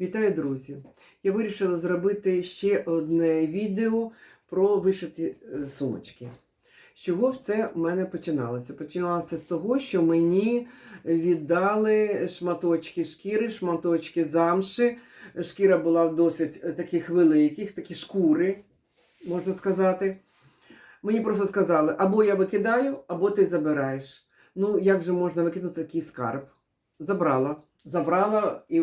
Вітаю, друзі! Я вирішила зробити ще одне відео про вишиті е, сумочки. З чого це в мене починалося? Починалося з того, що мені віддали шматочки шкіри, шматочки замши. Шкіра була досить е, таких великих, такі шкури, можна сказати. Мені просто сказали, або я викидаю, або ти забираєш. Ну, як же можна викинути такий скарб? Забрала. Забрала, і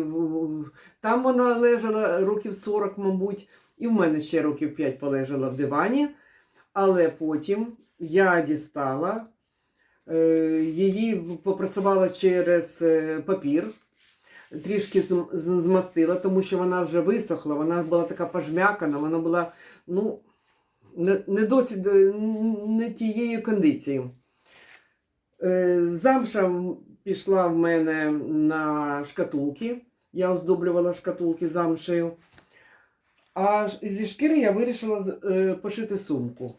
там вона лежала років 40, мабуть, і в мене ще років 5 полежала в дивані. Але потім я дістала, е, її попрацювала через е, папір, трішки змастила, тому що вона вже висохла, вона була така пожмякана, вона була ну, не, досить не тієї кондиції. Е, Замша пішла в мене на шкатулки. Я оздоблювала шкатулки замшею. А зі шкіри я вирішила е, пошити сумку.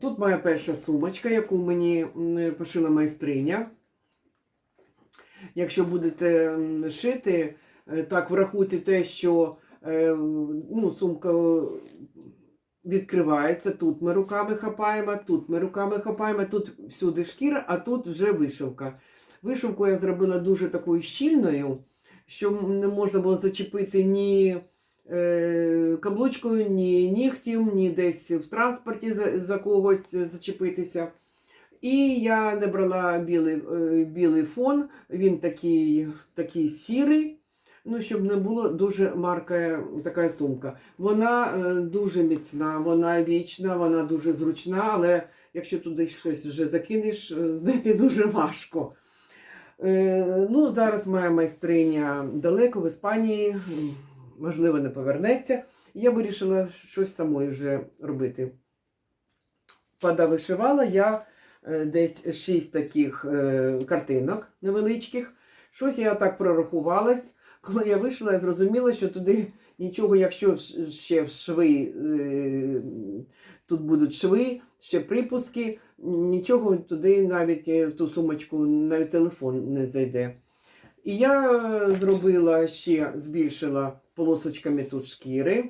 Тут моя перша сумочка, яку мені пошила майстриня. Якщо будете шити, е, так врахуйте те, що е, ну, сумка відкривається. Тут ми руками хапаємо, тут ми руками хапаємо, тут всюди шкіра, а тут вже вишивка. Вишивку я зробила дуже такою щільною, що не можна було зачепити ні е, каблучкою, ні нігтем, ні десь в транспорті за, когось зачепитися. І я не брала білий, е, білий фон, він такий, такий сірий. Ну, щоб не було дуже марка така сумка. Вона е, дуже міцна, вона вічна, вона дуже зручна, але якщо туди щось вже закинеш, знайти дуже важко. Е, ну, зараз моя майстриня далеко в Іспанії, можливо, не повернеться. Я вирішила щось самою вже робити. Пода вишивала я е, десь 6 таких е, картинок невеличких. Щось я так прорахувалась. Коли я вийшла, я зрозуміла, що туди нічого, якщо ще в шви, тут будуть шви, ще припуски, нічого туди навіть е, в ту сумочку, навіть телефон не зайде. І я зробила ще, збільшила полосочками тут шкіри.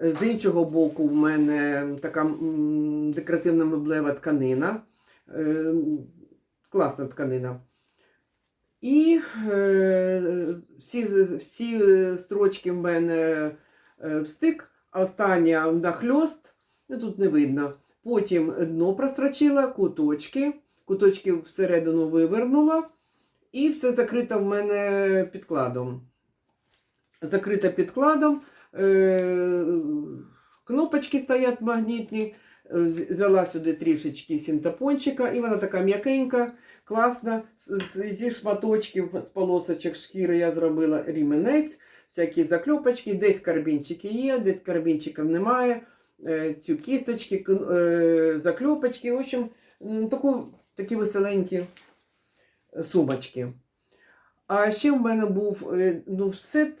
З іншого боку, в мене така декоративна меблева тканина. Е, Класна тканина. І е, всі, всі строчки в мене в стик, а остання нахльост, тут не видно. Потім дно прострочила, куточки, куточки всередину вивернула, і все закрито в мене підкладом. Закрито підкладом, е, кнопочки стоять магнітні, е, взяла сюди трішечки синтепончика, і вона така м'якенька. З- зі шматочків, з полосочок шкіри я зробила ріменець, всякі закльопочки, десь карбінчики є, десь карбінчиків немає. Е, Цю кісточки, е, закльопочки, в общем, таку, такі веселенькі сумочки. А ще в мене був, е, ну, все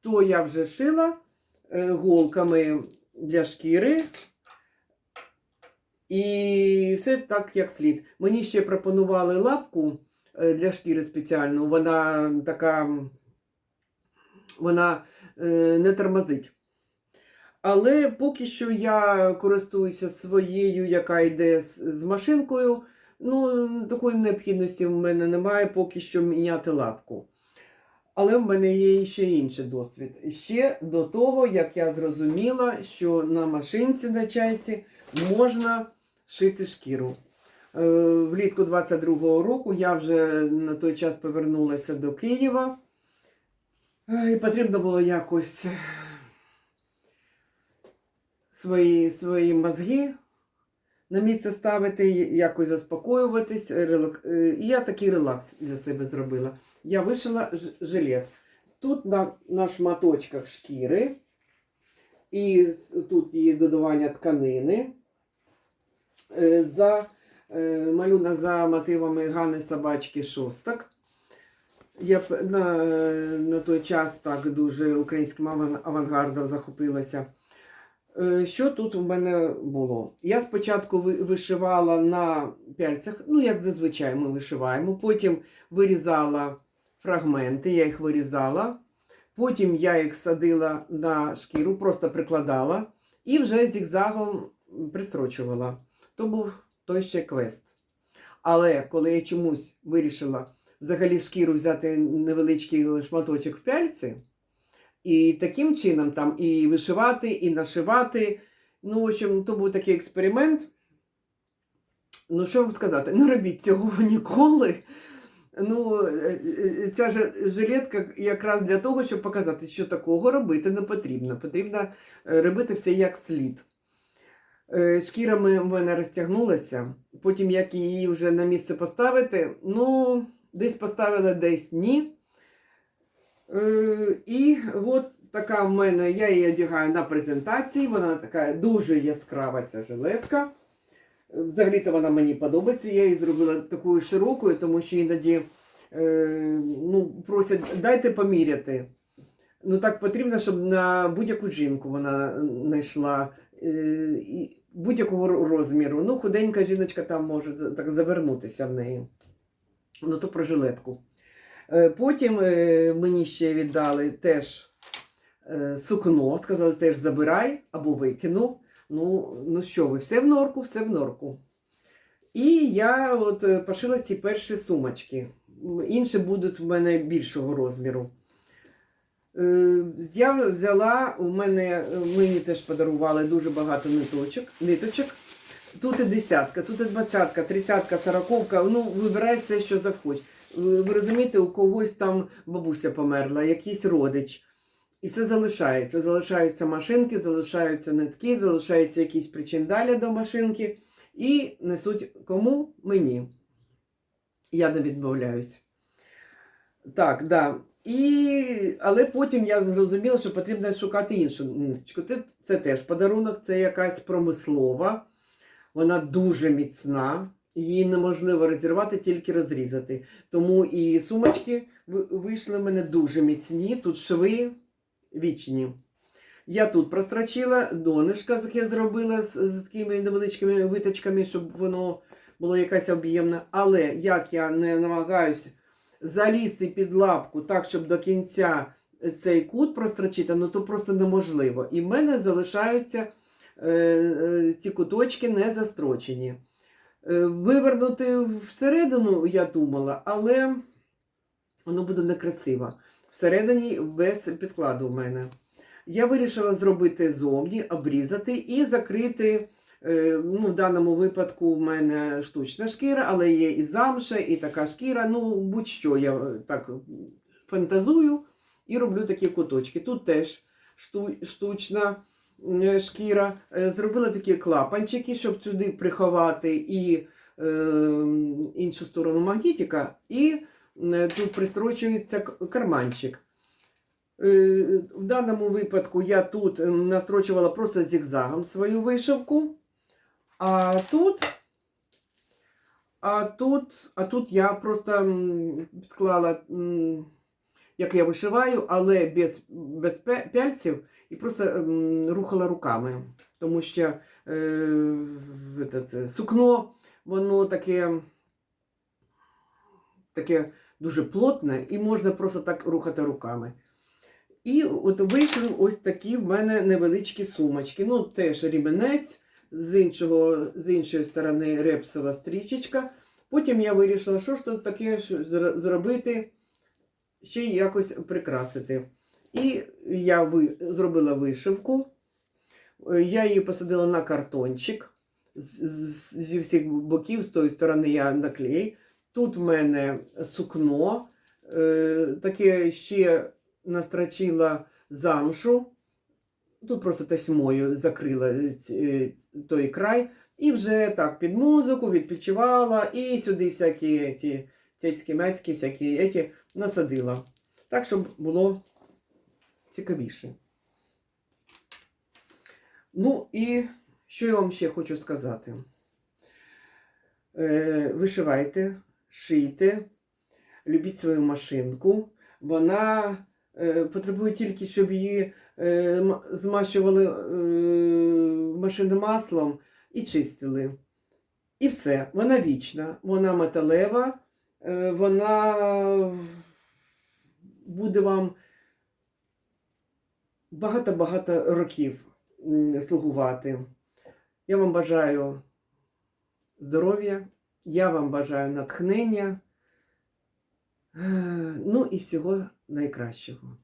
то я вже шила голками для шкіри. І все так, як слід. Мені ще пропонували лапку для шкіри спеціальну. Вона така, вона не тормозить. Але поки що я користуюся своєю, яка йде з, машинкою. Ну, такої необхідності в мене немає поки що міняти лапку. Але в мене є ще інший досвід. Ще до того, як я зрозуміла, що на машинці на чайці можна шити шкіру. Е, Влітку 22-го року я вже на той час повернулася до Києва. Е, І потрібно було якось свої, свої мозги на місце ставити, якось заспокоюватись. релак- е, І я такий релакс для себе зробила. Я вишила жилет. Тут на, на шматочках шкіри, і тут є додавання тканини. Е, За е, малюнок за мотивами Гани Собачки Шостак. Я на, на той час так дуже українським авангардом захопилася. Е, Що тут у мене було? Я спочатку вишивала на пяльцях, ну як зазвичай ми вишиваємо, потім вирізала фрагменти, я їх вирізала, Потім я їх садила на шкіру, просто прикладала і вже зігзагом пристрочувала. То був той ще квест. Але коли я чомусь вирішила взагалі шкіру взяти невеличкий шматочок в пяльці, і таким чином там і вишивати, і нашивати. Ну, в общем, то був такий експеримент. Ну, що вам сказати, не робіть цього ніколи. Ну, е, е, ця ж жилетка якраз для того, щоб показати, що такого робити не потрібно. Потрібно е, робити все як слід. Шкіра в мене розтягнулася. Потім, як її вже на місце поставити, ну, десь поставила, десь ні. Е, І от така в мене, я її одягаю на презентації. Вона така дуже яскрава ця жилетка. Взагалі-то вона мені подобається. Я її зробила такою широкою, тому що іноді е, ну, просять дайте поміряти. Ну так потрібно, щоб на будь-яку жінку вона знайшла е, будь-якого розміру. Ну, худенька жіночка там може так завернутися в неї. Ну, то про жилетку. Е, Потім е, мені ще віддали теж е, сукно, сказали, теж забирай або викину. Ну, ну що ви, все в норку, все в норку. І я от пошила ці перші сумочки. Інші будуть в мене більшого розміру. Я взяла, у мене мені теж подарували дуже багато ниточок. ниточок. Тут і десятка, тут і двадцятка, тридцятка, сороковка. Ну, вибирай все, що захочеш. Ви розумієте, у когось там бабуся померла, якийсь родич. І все залишається. Залишаються машинки, залишаються нитки, залишаються якісь причиндаля до машинки. І несуть кому? Мені. Я не відмовляюсь. Так, да. І... Але потім я зрозуміла, що потрібно шукати іншу ниточку. Це теж подарунок, це якась промислова. Вона дуже міцна, її неможливо розірвати, тільки розрізати. Тому і сумочки вийшли в мене дуже міцні. Тут шви вічні. Я тут прострочила донышко, яке я зробила з, з такими невеличкими виточками, щоб воно було якась об'ємне. Але як я не намагаюся залізти під лапку так, щоб до кінця цей кут прострочити, ну то просто неможливо. І в мене залишаються е, е, ці куточки не застрочені. Е, вивернути всередину, я думала, але воно буде некрасиво. Всередині без підкладу в мене. Я вирішила зробити зовні, обрізати і закрити. е, Ну, в даному випадку в мене штучна шкіра, але є і замша, і така шкіра. Ну, будь-що я е, так фантазую і роблю такі куточки. Тут теж штучна шкіра. Е, Зробила такі клапанчики, щоб сюди приховати і е, іншу сторону магнітика, і е, тут пристрочується карманчик. Е, В даному випадку я тут ем, настрочувала просто зігзагом свою вишивку. А тут, а тут, а тут я просто підклала, як я вишиваю, але без, без пяльців і просто рухала руками. Тому що е, сукно, воно таке, таке дуже плотне, і можна просто так рухати руками. І от вийшли ось такі в мене невеличкі сумочки. Ну, теж ріменець, з, іншого, з іншої сторони репсова стрічечка. Потім я вирішила, що ж тут таке зробити, ще якось прикрасити. І я зробила вишивку. Е, Я її посадила на картончик. Зі всіх боків, з тої сторони я наклей. Тут в мене сукно, е, таке ще настрочила замшу. Тут просто тасьмою закрила е, той край. І вже так під музику відпочивала, і сюди всякі ці цяцькі мецькі всякі еті насадила. Так, щоб було цікавіше. Ну і що я вам ще хочу сказати? Е, вишивайте, шийте, любіть свою машинку. Вона е, потребує тільки, щоб її е, змащували е, машинним маслом і чистили. І все. Вона вічна, вона металева, вона буде вам багато-багато років слугувати. Я вам бажаю здоров'я, я вам бажаю натхнення, е, ну і всього найкращого.